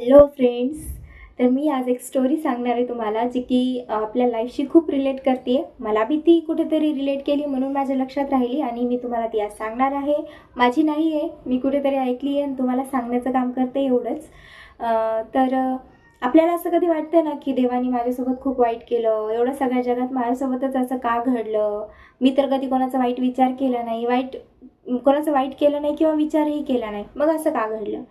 Hello friends तर मी आज एक स्टोरी सांगणार आहे तुम्हाला जी की आपल्या लाईफशी खूप रिलेट करते. मला बी ती कुठेतरी रिलेट केली म्हणून माझ्या लक्षात राहिली आणि मी तुम्हाला ती आज सांगणार आहे. माझी नाही आहे मी कुठेतरी ऐकली आहे आणि तुम्हाला सांगण्याचं काम करते एवढंच. तर आपल्याला असं कधी वाटतं ना की देवानी माझ्यासोबत खूप वाईट केलं एवढं सगळ्या जगात माझ्यासोबतच असं का घडलं? मी तर कधी कोणाचा वाईट विचार केला नाही वाईट कोणाचं वाईट केलं नाही किंवा विचारही केला नाही मग असं का घडलं?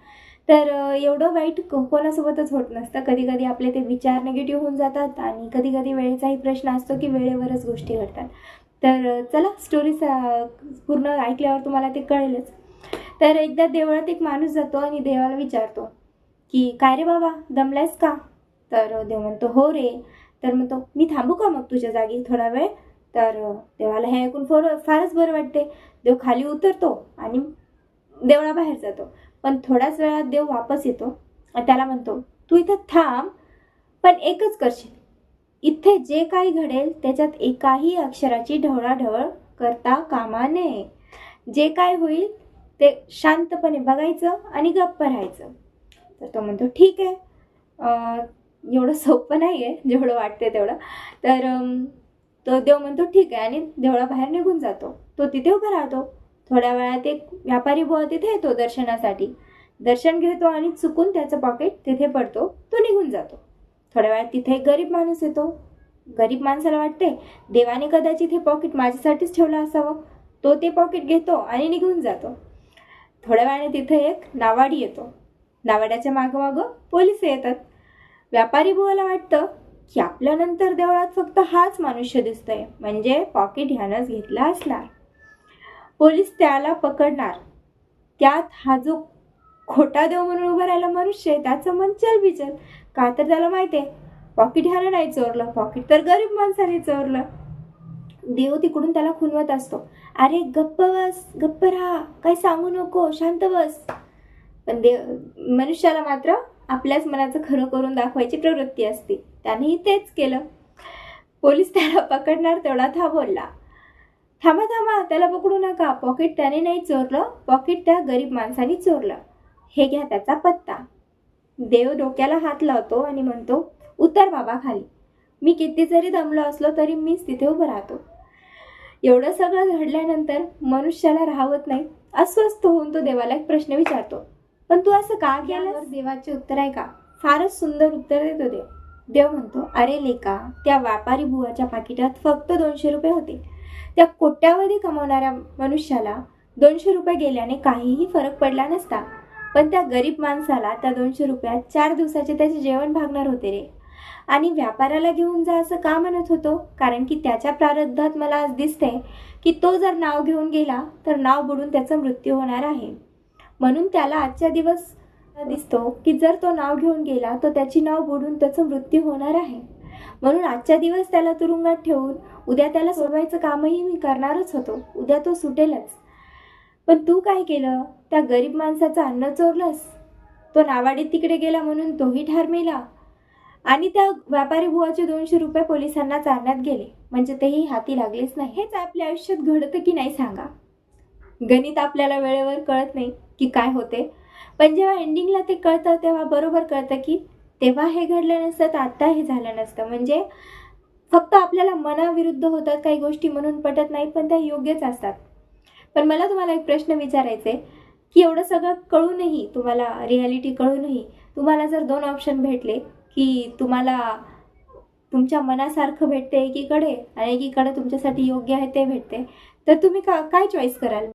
तर एवढं वाईट कोणासोबतच होत नसतं. कधी कधी आपले ते विचार निगेटिव्ह होऊन जातात आणि कधी कधी वेळेचाही प्रश्न असतो की वेळेवरच गोष्टी घडतात. तर चला स्टोरी पूर्ण ऐकल्यावर तुम्हाला ते कळेलच. तर एकदा देवळात एक माणूस जातो आणि देवाला विचारतो की काय रे बाबा दमलायस का? तर देव म्हणतो हो रे. तर म्हणतो मी थांबू का मग तुझ्या जागी थोडा वेळ? तर देवाला हे ऐकून फार फारच बरं वाटते. देव खाली उतरतो आणि देवळाबाहेर जातो. पण थोड्याच वेळात देव वापस येतो. त्याला म्हणतो तू इथं थांब पण एकच करशील. इथे जे काही घडेल त्याच्यात एकाही अक्षराची ढवळाढवळ करता कामा नये. जे काय होईल ते शांतपणे बघायचं आणि गप्प राहायचं. तर तो म्हणतो ठीक आहे. एवढं सोपं नाही आहे जेवढं वाटते तेवढं. तर तो देव म्हणतो ठीक आहे. आणि देवळाबाहेर निघून जातो. तो तिथे उभा राहतो. थोड्या वेळात एक व्यापारी बुवा तिथे येतो दर्शनासाठी. दर्शन घेतो आणि चुकून त्याचं पॉकेट तिथे पडतो. तो निघून जातो. थोड्या वेळात तिथे एक गरीब माणूस येतो. गरीब माणसाला वाटते देवाने कदाचित हे पॉकेट माझ्यासाठीच ठेवलं असावं. तो ते पॉकेट घेतो आणि निघून जातो. थोड्या वेळाने तिथे एक नावाडी येतो. नावाड्याच्या मागं मागं पोलीस येतात. व्यापारी बुवाला वाटतं की आपल्यानंतर देवळात फक्त हाच मनुष्य दिसतोय. म्हणजे पॉकेट ह्यानंच घेतला असणार. पोलीस त्याला पकडणार. त्यात हा जो खोटा देव म्हणून उभा राहिला मनुष्य आहे त्याचं मन चल बिचल का तर त्याला माहिती आहे पॉकेट ह्याला नाही चोरलं पॉकेट तर गरीब माणसाने चोरलं. देव तिकडून त्याला खुनवत असतो. अरे गप्प बस गप्प राहा काही सांगू नको शांत बस. पण देव मनुष्याला मात्र आपल्याच मनाचं खरं करून दाखवायची प्रवृत्ती असते. त्यानेही तेच केलं. पोलीस त्याला पकडणार तेवढा था बोलला. थांबा थांबा त्याला पकडू नका. पॉकेट त्याने नाही चोरलं. पॉकेट त्या गरीब माणसाने चोरलं. हे घ्या त्याचा पत्ता. देव डोक्याला हात लावतो आणि म्हणतो उतर बाबा खाली. मी किती जरी दमलो असलो तरी मीच तिथे उभं राहतो. एवढं सगळं घडल्यानंतर मनुष्याला राहवत नाही. अस्वस्थ होऊन तो देवाला एक प्रश्न विचारतो पण तू असं का केलं देवाचे उत्तर आहे का? फारच सुंदर उत्तर देतो देव. देव म्हणतो अरे लेका त्या व्यापारी बुवाच्या पाकिटात फक्त दोनशे रुपये होते. त्या कोट्यावधी कमावणाऱ्या मनुष्याला दोनशे रुपये गेल्याने काहीही फरक पडला नसता. पण त्या गरीब माणसाला त्या दोनशे रुपयात चार दिवसाचे त्याचे जेवण भागणार होते रे. आणि व्यापाऱ्याला घेऊन जा असं का म्हणत होतो? कारण की त्याच्या प्रारब्धात मला आज दिसते की तो जर नाव घेऊन गेला तर नाव बुडून त्याचा मृत्यू होणार आहे. म्हणून त्याला आजच्या दिवस दिसतो की जर तो नाव घेऊन गेला तर त्याची नाव बुडून त्याचं मृत्यू होणार आहे. म्हणून आजच्या दिवस त्याला तुरुंगात ठेवून उद्या त्याला सोडवायचं कामही मी करणारच होतो. उद्या तो सुटेलच. पण तू काय केलं? त्या गरीब माणसाचं अन्न चोरलंस? तो नावाडीत तिकडे गेला म्हणून तोही ठार मेला? आणि त्या व्यापारी बुवाचे दोनशे रुपये पोलिसांना चारण्यात गेले. म्हणजे तेही हाती लागलेच नाही. हेच आपल्या आयुष्यात घडतं की नाही सांगा? गणित आपल्याला वेळेवर कळत नाही की काय होते. पण जेव्हा एंडिंगला ते कळतं तेव्हा बरोबर कळतं की तेव्हा हे घडलं नसतं तर आत्ता हे झालं नसतं. म्हणजे फक्त आपल्याला मनाविरुद्ध होतात काही गोष्टी म्हणून पटत नाही पण त्या योग्यच असतात. पण मला तुम्हाला एक प्रश्न विचारायचे की एवढं सगळं कळूनही तुम्हाला रियालिटी कळूनही तुम्हाला जर दोन ऑप्शन भेटले की तुम्हाला तुमच्या मनासारखं भेटते एकीकडे आणि एकीकडे तुमच्यासाठी योग्य आहे ते भेटते तर तुम्ही का काय चॉईस कराल?